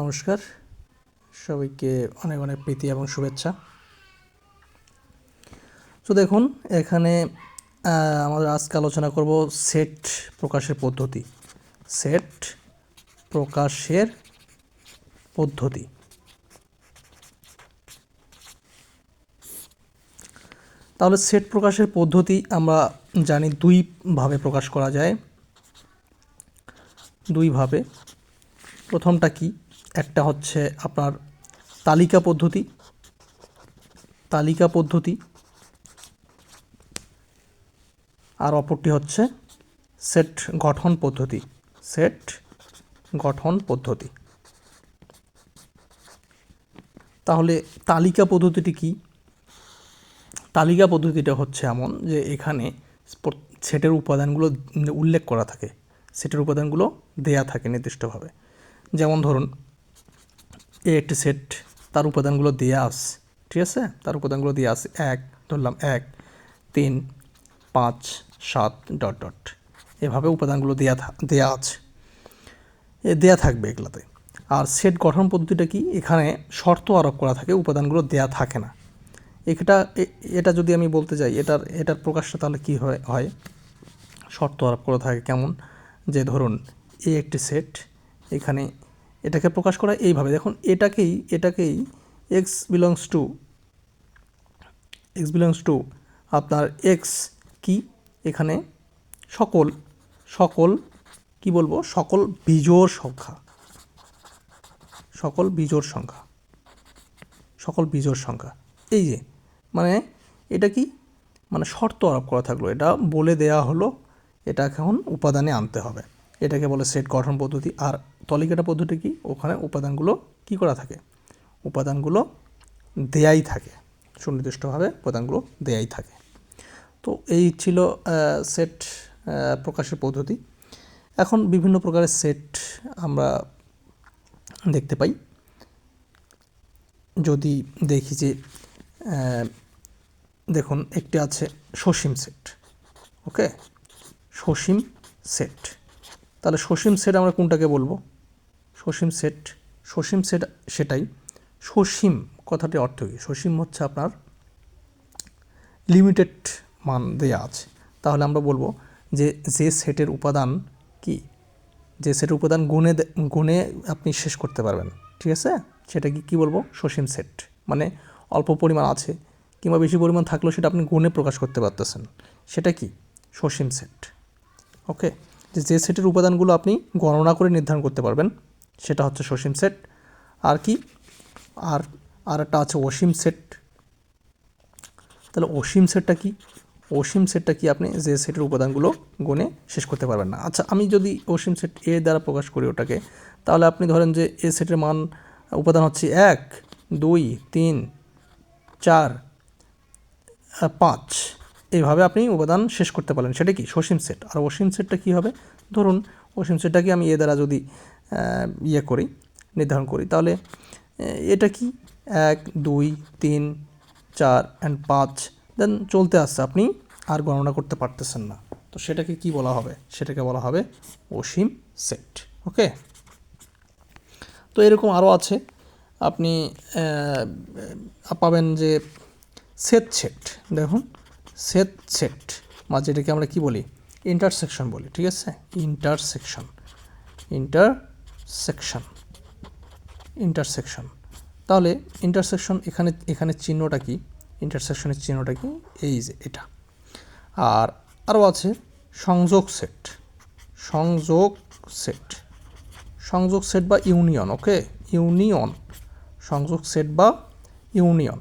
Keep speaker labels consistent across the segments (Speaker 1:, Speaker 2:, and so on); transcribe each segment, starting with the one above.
Speaker 1: নমস্কার। সবাইকে অনেক অনেক প্রীতি এবং শুভেচ্ছা। তো দেখুন, এখানে আমাদের আজকে আলোচনা করব সেট প্রকাশের পদ্ধতি। সেট প্রকাশের পদ্ধতি। তাহলে সেট প্রকাশের পদ্ধতি আমরা জানি দুইভাবে প্রকাশ করা যায়। দুইভাবে প্রথমটা কি? একটা হচ্ছে আপনার তালিকা পদ্ধতি। তালিকা পদ্ধতি। আর অপরটি হচ্ছে সেট গঠন পদ্ধতি। সেট গঠন পদ্ধতি। তাহলে তালিকা পদ্ধতিটি কি? তালিকা পদ্ধতিটা হচ্ছে এমন যে এখানে সেটের উপাদানগুলো উল্লেখ করা থাকে। সেটের উপাদানগুলো দেয়া থাকে নির্দিষ্টভাবে। যেমন ধরুন এ একটি সেট তার উপাদানগুলো দেয়া আছে ঠিক আছে? তার উপাদানগুলো দেয়া আছে এক, ধরলাম এক, তিন, পাঁচ, সাত, ডট ডট। এভাবে উপাদানগুলো দেয়া থা- দেয়া আছে। এ দেয়া থাকবে এগুলাতে। আর সেট গঠন পদ্ধতিটা কি? এখানে শর্ত আরোপ করা থাকে, উপাদানগুলো দেয়া থাকে না। এটা এটা যদি আমি বলতে যাই, এটার এটার প্রকাশটা তাহলে কি হয় শর্ত আরোপ করা থাকে কেমন? যে ধরুন এ একটি সেট এখানে এটাকে প্রকাশ করা এইভাবে। দেখুন, এটাকেই এটাকেই x belongs to x belongs to আপনার এক্স কি? এখানে সকল সকল, কি বলব? সকল বিজোড় সংখ্যা। সকল বিজোড় সংখ্যা। সকল বিজোড় সংখ্যা। এই যে মানে এটা কি? মানে শর্ত আরোপ করা থাকল। এটা বলে দেয়া হলো এটা এখন উপাদানে আনতে হবে। এটাকে বলে সেট গঠন পদ্ধতি। আর তলিকাটা পদ্ধতি কি? ওখানে উপাদানগুলো কি করা থাকে? উপাদানগুলো দেয়াই থাকে। সুনির্দিষ্টভাবে উপাদানগুলো দেয়াই থাকে। তো এই ছিল সেট প্রকাশের পদ্ধতি। এখন বিভিন্ন প্রকারের সেট আমরা দেখতে পাই। যদি দেখি যে দেখুন, একটি আছে সসীম সেট, ওকে? সসীম সেট। তাহলে সসীম সেট আমরা কোনটাকে বলব? সসীম সেট সসীম সেট সেটাই। সসীম কথাটির অর্থ কী? সসীম হচ্ছে আপনার লিমিটেড মান দেয়া আছে। তাহলে আমরা বলব যে যে সেটের উপাদান কি? যে সেটের উপাদান গুণে গুণে আপনি শেষ করতে পারবেন। ঠিক আছে? সেটা কি কী বলব? সসীম সেট। মানে অল্প পরিমাণ আছে কিংবা বেশি পরিমাণ থাকলেও সেটা আপনি গুণে প্রকাশ করতে পারতেছেন। সেটা কি? সসীম সেট। ওকে? যে যে সেটের উপাদানগুলো আপনি গণনা করে নির্ধারণ করতে পারবেন, সেটা হচ্ছে সসীম সেট। আর কি? আর আর একটা আছে অসীম সেট। তাহলে অসীম সেটটা কি? অসীম সেটটা কি আপনি যে সেটের উপাদানগুলো গুণে শেষ করতে পারবেন না। আচ্ছা আমি যদি অসীম সেট এ দ্বারা প্রকাশ করি ওটাকে, তাহলে আপনি ধরেন যে এ সেটের মান, উপাদান হচ্ছে এক, দুই, তিন, চার পাঁচ। এইভাবে আপনি উপাদান শেষ করতে পারলেন। সেটা কি? সসীম সেট। আর অসীম সেটটা কী হবে? ধরুন, অসীম সেটটাকে আমি এ দ্বারা যদি ইয়ে করি, নির্ধারণ করি, তাহলে এটা কি? এক, দুই, তিন, চার অ্যান্ড পাঁচ। দেন চলতে আসছে। আপনি আর গণনা করতে পারতেছেন না। তো সেটাকে কি বলা হবে? সেটাকে বলা হবে অসীম সেট। ওকে? তো এরকম আরও আছে। আপনি পাবেন যে সেট সেট। দেখুন সেট সেট, বা যেটাকে আমরা কি বলি? ইন্টারসেকশন বলি, ঠিক আছে? ইন্টারসেকশন ইন্টারসেকশন ইন্টারসেকশন তাহলে ইন্টারসেকশন এখানে এখানে চিহ্নটা কি? ইন্টারসেকশনের চিহ্নটা কি? এই যে এটা। আর আরও আছে সংযোগ সেট সংযোগ সেট সংযোগ সেট বা ইউনিয়ন ওকে ইউনিয়ন সংযোগ সেট বা ইউনিয়ন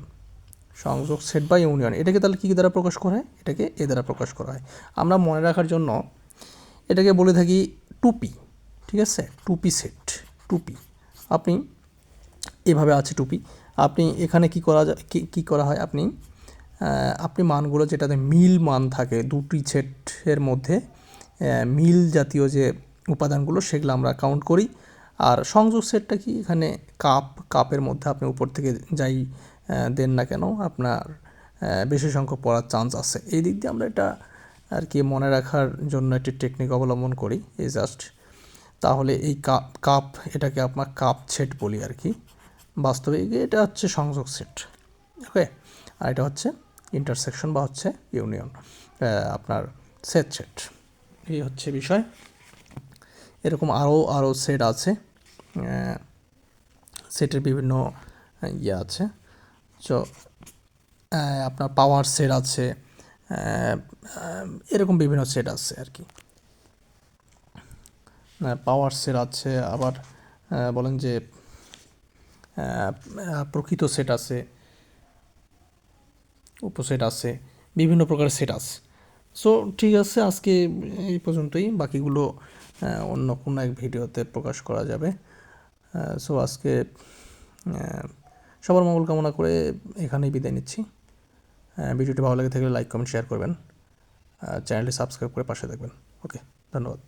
Speaker 1: সংযোগ সেট বা ইউনিয়ন এটাকে তাহলে কী দ্বারা প্রকাশ করা হয়? এটাকে এ দ্বারা প্রকাশ করা হয়। আমরা মনে রাখার জন্য এটাকে বলে থাকি টুপি, ঠিক আছে? টুপি সেট টুপি। আপনি এভাবে আছে টুপি। আপনি এখানে কি করা যায়, কি করা হয়? আপনি আপনি মানগুলো যেটাতে মিল মান থাকে, দুটি সেটের মধ্যে মিল জাতীয় যে উপাদানগুলো সেগুলো আমরা কাউন্ট করি। আর সংযোগ সেটটা কি? এখানে কাপ কাপের মধ্যে আপনি উপর থেকে যাই দেন না কেন আপনার বেশি সংখ্যক পড়ার চান্স আছে। এই দিক দিয়ে আমরা এটা আর কি মনে রাখার জন্য একটি টেকনিক অবলম্বন করি, এই জাস্ট তাহলে এই কাপ কাপ এটাকে আপনার কাপ সেট বলি আর কি। বাস্তবে এটা হচ্ছে সংযোগ সেট ওকে আর এটা হচ্ছে ইন্টারসেকশন বা হচ্ছে ইউনিয়ন আপনার সেট সেট এই হচ্ছে বিষয়। এরকম আরও আরও সেট আছে সেটের বিভিন্ন ইয়ে আছে। আপনার পাওয়ার সেট আছে এরকম বিভিন্ন সেট আছে আর কি। পাওয়ার সেট আছে, আবার বলেন যে প্রকৃত সেট আছে উপসেট আছে, বিভিন্ন প্রকারের সেট আছে। সো ঠিক আছে, আজকে এই পর্যন্তই। বাকিগুলো অন্য কোনো এক ভিডিওতে প্রকাশ করা যাবে। সো আজকে সবার মঙ্গল কামনা করে এখানেই বিদায় নিচ্ছি। ভিডিওটি ভালো লাগে থাকলে লাইক, কমেন্ট শেয়ার করবেন। চ্যানেলটি সাবস্ক্রাইব করে পাশে থাকবেন। ওকে, ধন্যবাদ।